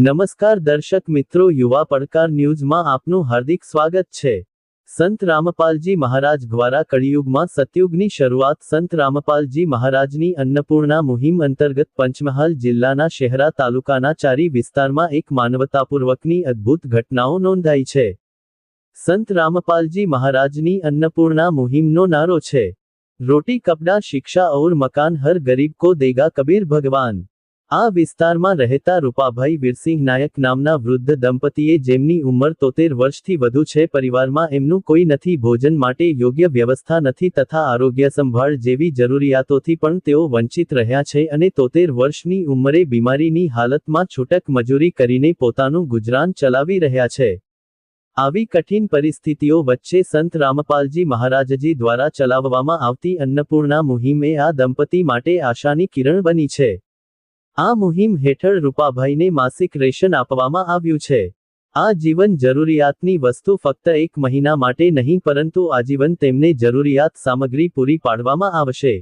નમસ્કાર દર્શક મિત્રો, યુવા પડકાર ન્યૂઝમાં આપનું હાર્દિક સ્વાગત છે. સંત રામપાલજી મહારાજ દ્વારા કળિયુગમાં સતયુગની શરૂઆત સંત રામપાલજી મહારાજની અન્નપૂર્ણા મુહિમ અંતર્ગત પંચમહાલ જિલ્લાના શહેરા તાલુકાના ચારી વિસ્તારમાં એક માનવતાપૂર્વકની અદ્ભુત ઘટનાઓ નોંધાઈ છે. સંત રામપાલજી મહારાજની અન્નપૂર્ણા મુહિમનો નારો છે. રોટી, કપડા, શિક્ષા ઔર મકાન, હર ગરીબ કો દેગા કબીર ભગવાન. આ વિસ્તારમાં રહેતા રૂપાભાઈ વીરસિંહ નાયક નામના વૃદ્ધ દંપતીએ જેમની ઉંમર તોતેર વર્ષથી વધુ છે, પરિવારમાં એમનું કોઈ નથી, ભોજન માટે યોગ્ય વ્યવસ્થા નથી તથા આરોગ્ય સંભાળ જેવી જરૂરિયાતોથી પણ તેઓ વંચિત રહ્યા છે અને તોતેર વર્ષની ઉંમરે બીમારીની હાલતમાં છૂટક મજૂરી કરીને પોતાનું ગુજરાન ચલાવી રહ્યા છે. આવી કઠિન પરિસ્થિતિઓ વચ્ચે સંત રામપાલજી મહારાજજી દ્વારા ચલાવવામાં આવતી અન્નપૂર્ણા મુહિમે આ દંપતી માટે આશાની કિરણ બની છે. આ મુહિમ હેઠળ રૂપાભાઈને માસિક રેશન આપવામાં આવ્યું છે. આ જીવન જરૂરિયાતની વસ્તુ ફક્ત એક મહિના માટે નહીં, પરંતુ આજીવન તેમને જરૂરિયાત સામગ્રી પૂરી પાડવામાં આવશે.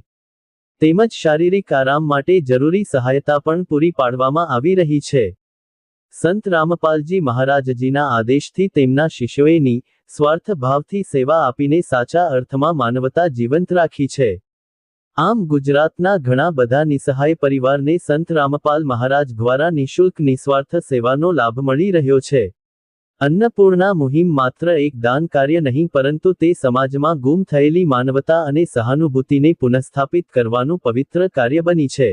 તેમજ શારીરિક આરામ માટે જરૂરી સહાયતા પણ પૂરી પાડવામાં આવી રહી છે. સંત રામપાલજી મહારાજજીના આદેશથી તેમના શિષ્યોએની સ્વાર્થ ભાવથી સેવા આપીને સાચા અર્થમાં માનવતા જીવંત રાખી છે. આમ ગુજરાતના ઘણા બધા નિસહાય પરિવારને સંત રામપાલ મહારાજ દ્વારા નિઃશુલ્ક નિસ્વાર્થ સેવાનો લાભ મળી રહ્યો છે. અન્નપૂર્ણા મુહિમ માત્ર એક દાન કાર્ય નહીં, પરંતુ તે સમાજમાં ગુમ થયેલી માનવતા અને સહાનુભૂતિને પુનઃસ્થાપિત કરવાનું પવિત્ર કાર્ય બની છે.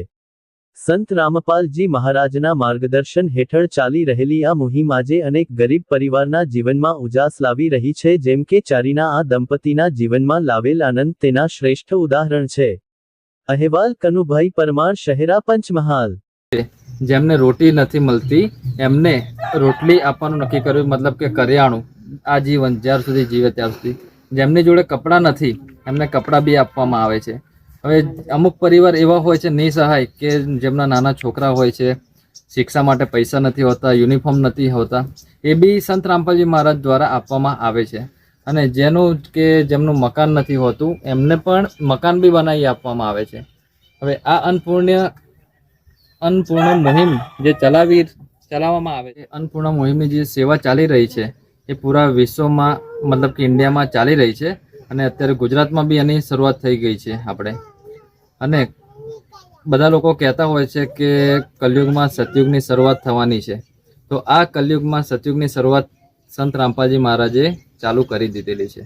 સંત રામપાલજી મહારાજના માર્ગદર્શન હેઠળ ચાલી રહેલી આ મુહિમ આજે અનેક ગરીબ પરિવારના જીવનમાં ઉજાસ લાવી રહી છે, જેમ કે ચારીના આ દંપતીના જીવનમાં લાવેલ આનંદ તેના શ્રેષ્ઠ ઉદાહરણ છે. અહેવાલ કનુભાઈ પરમાર શહેરા પંચમહાલ. જેમને રોટી નથી મળતી, એમને રોટલી આપવાનું નક્કી કર્યું, મતલબ કે કરિયાણું આ જીવન જ્યાર સુધી જીવે ત્યાર સુધી. જેમની જોડે કપડાં નથી, એમને કપડાં બી આપવામાં આવે છે. હવે અમુક પરિવાર એવા હોય છે નિસહાય કે જેમના નાના છોકરા હોય છે, શિક્ષા માટે પૈસા નથી હોતા, યુનિફોર્મ નથી હોતા, એ બી સંત રામપાલજી મહારાજ દ્વારા આપવામાં આવે છે. અને જેનું કે જેમનું મકાન નથી હોતું, એમને પણ મકાન બી બનાવી આપવામાં આવે છે. હવે આ અન્નપૂર્ણ અન્નપૂર્ણ મુહિમ જે ચલાવી, ચલાવવામાં આવે છે અન્નપૂર્ણ મુહિમની જે સેવા ચાલી રહી છે, એ પૂરા વિશ્વમાં, મતલબ કે ઇન્ડિયામાં ચાલી રહી છે અને અત્યારે ગુજરાતમાં બી એની શરૂઆત થઈ ગઈ છે આપણે. અને બધા લોકો કહેતા હોય છે કે કલયુગમાં સતયુગની શરૂઆત થવાની છે. તો આ કલયુગમાં સતયુગની શરૂઆત સંત રામપાજી મહારાજે ચાલુ કરી દીધેલી છે.